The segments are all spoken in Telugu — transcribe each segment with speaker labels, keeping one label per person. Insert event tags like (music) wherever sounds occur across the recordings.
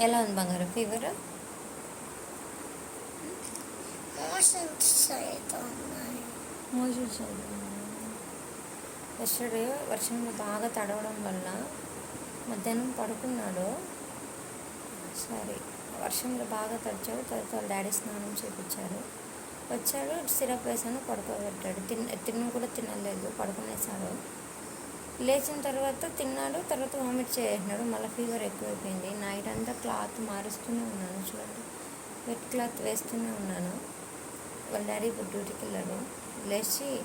Speaker 1: ఎలా ఉంది బంగారు ఫీవర్?
Speaker 2: మోషన్స్ అవుతున్నాయి
Speaker 1: మోషన్స్ ఎస్టర్డే వర్షంలో బాగా తడవడం వల్ల మధ్యాహ్నం పడుకున్నాడు. సరే వర్షంలో బాగా తడిచాడు. తర్వాత వాళ్ళ డాడీ స్నానం చేయించారు వచ్చాడు సిరప్ వేసాను పడుకోబెట్టాడు. తిన్న తిన్న కూడా తినలేదు పడుకునేసాడు. లేచిన తర్వాత తిన్నాడు తర్వాత వామిట్ చేసినాడు మళ్ళీ ఫీవర్ ఎక్కువైపోయింది. నైట్ అంతా క్లాత్ మారుస్తూనే ఉన్నాను చూడండి. వెట్ క్లాత్ వేస్తూనే ఉన్నాను. వాళ్ళ డాడీ ఇప్పుడు డ్యూటీకి వెళ్ళాడు. లేచి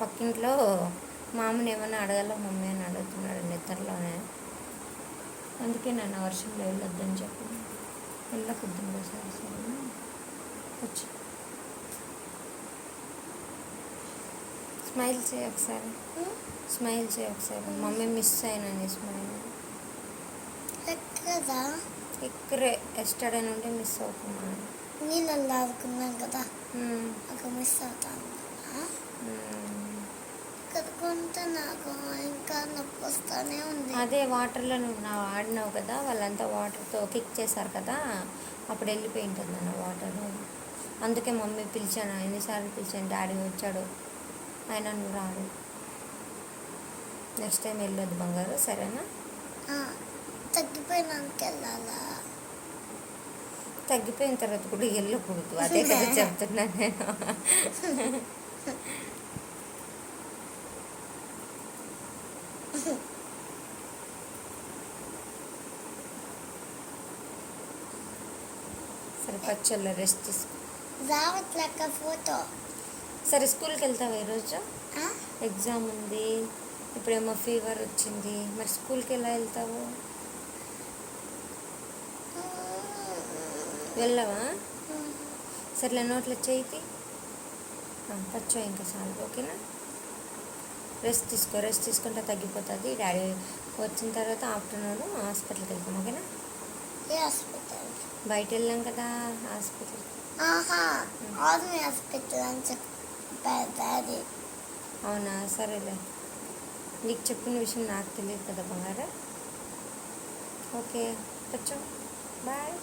Speaker 1: పక్కింట్లో మామని ఏమైనా అడగాల మమ్మీ అని అడుగుతున్నాడు నిద్రలోనే. అందుకే నన్ను వర్షంలో వెళ్ళొద్దని చెప్పి వెళ్ళకొద్దు సార్ సరే వచ్చి స్మైల్ చేయి ఒకసారి. స్మైల్ చేయి ఒకసారి. మమ్మీ మిస్ అయినని స్మైల్.
Speaker 2: ఎక్కదా
Speaker 1: ఇక్కడే ఎస్టర్డే నుండి మిస్ అవుతున్నాను
Speaker 2: నీళ్ళల్లో ఆడుకున్నాం కదా. ఒక మిస్ అవుతాను కదా. కదుకుంటే నాకు ఇంకా నొప్పి వస్తానే ఉంది.
Speaker 1: అదే వాటర్లో నువ్వు నా ఆడినావు కదా వాళ్ళంతా వాటర్తో కిక్ చేశారు కదా అప్పుడు వెళ్ళిపోయి ఉంటుంది అన్న వాటర్. అందుకే మమ్మీ పిలిచాను ఎన్నిసార్లు పిలిచాను డాడీ వచ్చాడు. ఆయన రాడు. నెక్స్ట్ టైం వెళ్ళొద్దు బంగారు సరేనా?
Speaker 2: తగ్గిపోయినాక వెళ్ళాలా
Speaker 1: తగ్గిపోయిన తర్వాత కూడా వెళ్ళకూడదు. అదే కదా (laughs) చెప్తున్నాను నేను. సరే పచ్చళ్ళ రెస్ట్ తీసుకో.
Speaker 2: రావట్లేక ఫోటో.
Speaker 1: సరే స్కూల్కి వెళ్తావా ఈరోజు? ఎగ్జామ్ ఉంది. ఇప్పుడేమో ఫీవర్ వచ్చింది. మరి స్కూల్కి ఎలా వెళ్తావు? వెళ్ళవా? సర్లే నోట్లో చేయితి. పచ్చో ఇంకా చాలు ఓకేనా? రెస్ట్ తీసుకో రెస్ట్ తీసుకుంటే తగ్గిపోతుంది. డాడీ వచ్చిన తర్వాత ఆఫ్టర్నూన్ హాస్పిటల్కి? వెళ్తాం ఓకేనా బయట వెళ్ళాం కదా హాస్పిటల్
Speaker 2: హాస్పిటల్ అని డాడీ
Speaker 1: అవునా? సరేలే. నీకు చెప్పిన విషయం నాకు తెలియదు కదా బంగారా. ఓకే వచ్చాం బాయ్.